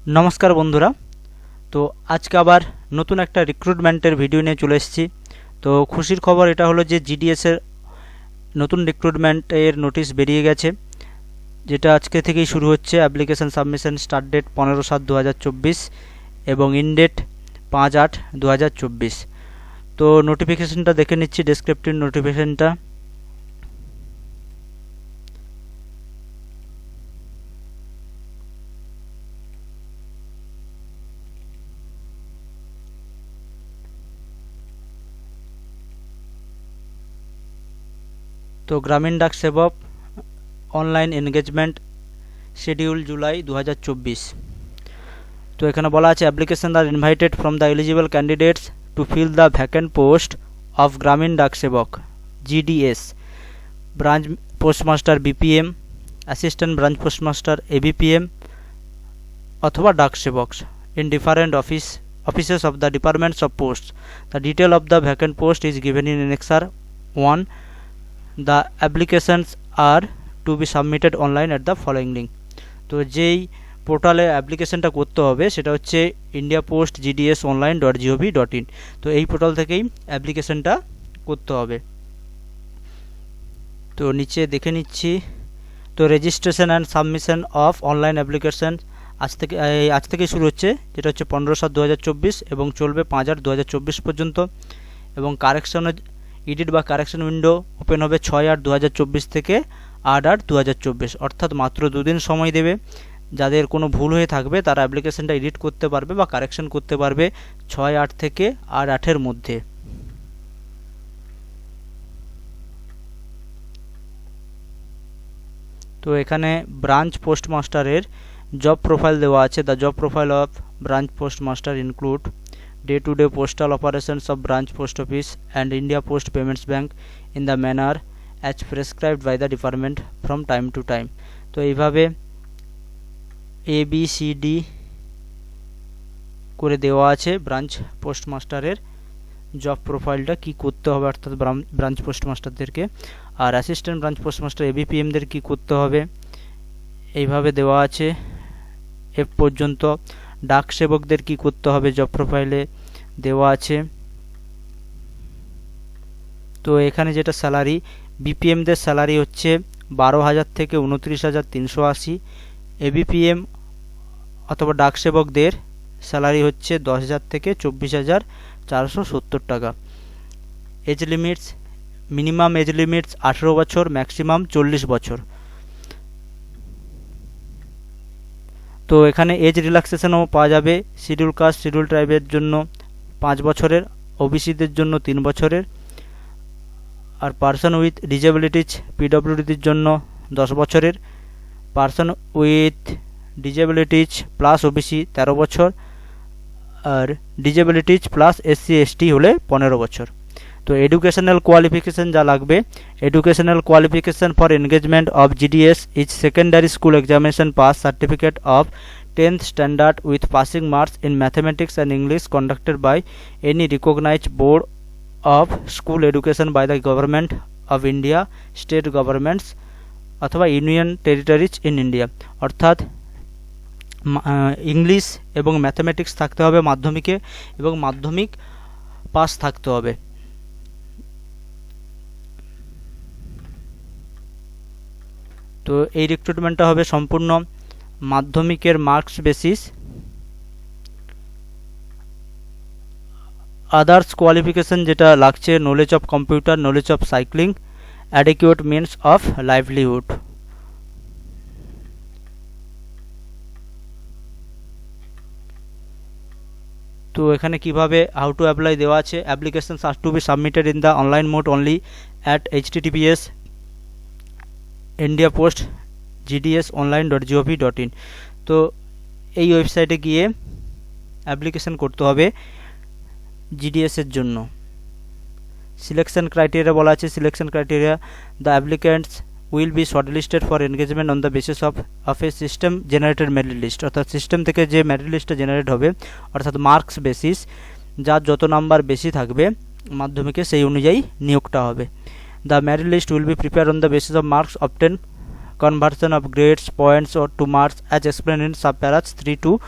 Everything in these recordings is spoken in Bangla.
নমস্কার বন্ধুরা। তো আজকে আবার নতুন একটা রিক্রুটমেন্টের ভিডিও নিয়ে চলে এসেছি। তো খুশির খবর এটা হলো যে জিডিএসের নতুন রিক্রুটমেন্টের নোটিশ বেরিয়ে গেছে, যেটা আজকে থেকেই শুরু হচ্ছে। অ্যাপ্লিকেশান সাবমিশন স্টার্ট ডেট পনেরো সাত দু এবং ইন ডেট পাঁচ আট দু তো নোটিফিকেশানটা দেখে নিচ্ছি ডেসক্রিপটিভ নোটিফিকেশানটা তো গ্রামীণ ডাক সেবক অনলাইন এনগেজমেন্ট শিডিউল জুলাই দু হাজার চব্বিশ। তো এখানে বলা আছে application are invited from the eligible candidates to fill the vacant post of Gramin Dak Sevak G D S branch postmaster B P M assistant branch postmaster A B P M অথবা Dak Sevak in different office offices of the departments of posts. The detail of the vacant post is given in Annexar 1 the applications are to be submitted online at the following link তো যেই পোর্টালে অ্যাপ্লিকেশানটা করতে হবে, সেটা হচ্ছে India post G D S online dot G O V dot in তো এই পোর্টাল থেকেই অ্যাপ্লিকেশানটা করতে হবে। তো নিচে দেখে নিচ্ছি। তো registration and submission of online application আজ থেকে আজ থেকে শুরু হচ্ছে, যেটা হচ্ছে পনেরো সাত দু এবং চলবে পাঁচ আট দু পর্যন্ত। এবং কারেকশনের এডিট বা কারেকশন উইন্ডো ওপেন হবে ছয় আট দু থেকে আট আট দু অর্থাৎ মাত্র দুদিন সময় দেবে। যাদের কোনো ভুল হয়ে থাকবে, তারা অ্যাপ্লিকেশনটা এডিট করতে পারবে বা কারেকশন করতে পারবে ছয় আট থেকে আট আটের মধ্যে। তো এখানে ব্রাঞ্চ পোস্টমাস্টারের জব প্রোফাইল দেওয়া আছে। The job profile of branch postmaster include day-to-day postal operations of branch post office and India Post Payments Bank in the manner as prescribed by the department from time to time. তো এইভাবে এ বি সি ডি করে দেওয়া আছে ব্রাঞ্চ পোস্টমাস্টারের জব প্রোফাইলটা কি করতে হবে অর্থাৎ ব্রাঞ্চ পোস্টমাস্টারদেরকে আর অ্যাসিস্ট্যান্ট ব্রাঞ্চ পোস্টমাস্টার এবিপিএমদের কি করতে হবে? এইভাবে দেওয়া আছে। এ পর্যন্ত ডাক সেবকদের কি করতে হবে জব প্রোফাইলে দেওয়া আছে। তো এখানে যেটা স্যালারি বিপিএমদের স্যালারি হচ্ছে বারো হাজার থেকে উনত্রিশ হাজার তিনশো আশি। এবিপিএম অথবা ডাক সেবকদের স্যালারি হচ্ছে দশ হাজার থেকে চব্বিশ হাজার চারশো সত্তর টাকা। Age limits minimum age limits আঠেরো বছর ম্যাক্সিমাম চল্লিশ বছর। তো এখানে এজ রিল্যাক্সেশনও পাওয়া যাবে। শিডিউল কাস্ট শিডিউল ট্রাইবের জন্য। পাঁচ বছরের, ওবিসিদের জন্য তিন বছরের, আর পার্সন উইথ ডিজেবিলিটিজ পিডব্লিউডির জন্য দশ বছরের, person with disabilities plus O B C তেরো বছর, আর disabilities plus S C, S T হলে পনেরো বছর। তো এডুকেশনাল কোয়ালিফিকেশান যা লাগবে, educational qualification for engagement of G D S is secondary school examination pass certificate of tenth standard with passing marks in mathematics and English conducted by any recognised board of school education by the government of India state governments অথবা ইউনিয়ন টেরিটরিজ ইন ইন্ডিয়া অর্থাৎ ইংলিশ এবং ম্যাথামেটিক্স থাকতে হবে মাধ্যমিকে এবং মাধ্যমিক পাস থাকতে হবে। তো এই রিক্রুটমেন্টটা হবে সম্পূর্ণ মাধ্যমিকের মার্কস বেসিস আদার্স কোয়ালিফিকেশন যেটা লাগছে knowledge of computer knowledge of cycling adequate means of livelihood তো এখানে কীভাবে হাউ টু অ্যাপ্লাই দেওয়া আছে application are to be submitted in the online mode only at H T T P S India post G D S online dot G O V dot in তো এই ওয়েবসাইটে গিয়ে অ্যাপ্লিকেশান করতে হবে জিডিএসের জন্য। সিলেকশন ক্রাইটেরিয়া বলা আছে। Selection criteria the applicants will be shortlisted for engagement on the basis of of a system generated merit list অর্থাৎ সিস্টেম থেকে যে মেরিট লিস্টটা জেনারেট হবে, অর্থাৎ মার্কস বেসিস যার যত নাম্বার বেশি থাকবে, মাধ্যমিকে সেই অনুযায়ী নিয়োগটা হবে। The merit list will be prepared on the basis of marks obtained conversion of grades points or to marks as explained in subparas 3 to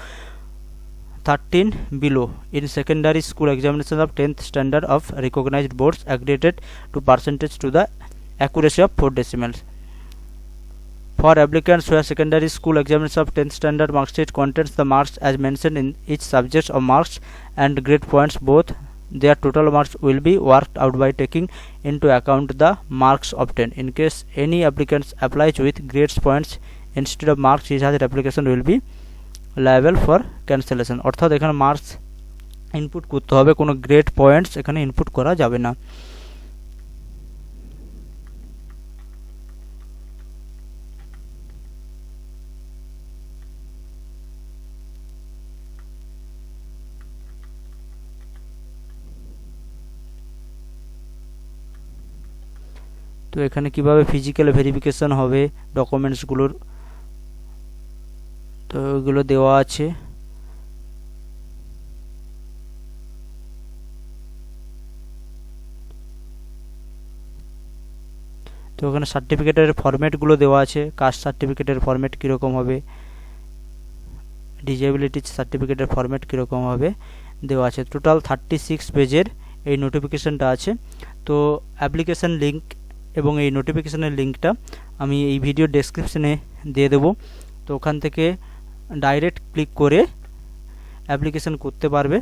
13 below. In secondary school examination of 10th standard of recognized boards aggregated to percentage to the accuracy of 4 decimals. For applicants where secondary school examination of 10th standard mark sheet contains the marks as mentioned in each subject of marks and grade points both their total marks will be worked out by taking into account the marks obtained in case any applicants applies with grades points instead of marks his other application will be liable for cancellation অর্থাৎ এখানে মার্কস ইনপুট করতে হবে কোনো গ্রেড পয়েন্টস এখানে ইনপুট করা যাবে না তো এখানে কীভাবে ফিজিক্যাল ভেরিফিকেশন হবে ডকুমেন্টসগুলোর তো এগুলো দেওয়া আছে। তো ওখানে সার্টিফিকেটের ফরম্যাটগুলো দেওয়া আছে। কাস্ট সার্টিফিকেটের ফরম্যাট কীরকম হবে? ডিজেবিলিটি সার্টিফিকেটের ফরম্যাট কীরকম হবে? দেওয়া আছে। টোটাল থার্টি সিক্স পেজের এই নোটিফিকেশানটা আছে। তো অ্যাপ্লিকেশান লিঙ্ক এবং এই নোটিফিকেশানের লিঙ্কটা আমি এই ভিডিও ডেসক্রিপশনে দিয়ে দেবো। তো ওখান থেকে ডাইরেক্ট ক্লিক করে অ্যাপ্লিকেশান করতে পারবে।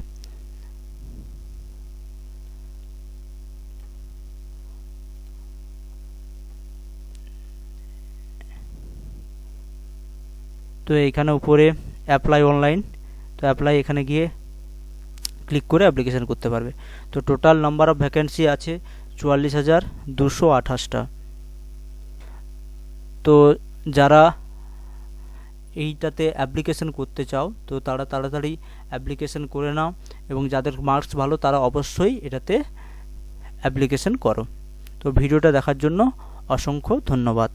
তো এইখানে উপরে অ্যাপ্লাই অনলাইন তো অ্যাপ্লাই এখানে গিয়ে ক্লিক করে অ্যাপ্লিকেশান করতে পারবে। তো টোটাল নাম্বার অফ ভ্যাকেন্সি আছে। চুয়াল্লিশ হাজার দুশো আঠাশটা। তো যারা এইটাতে অ্যাপ্লিকেশন করতে চাও, তো তারা তাড়াতাড়ি অ্যাপ্লিকেশন করে নাও এবং যাদের মার্কস ভালো, তারা অবশ্যই এটাতে অ্যাপ্লিকেশন করো। তো ভিডিওটা দেখার জন্য অসংখ্য ধন্যবাদ।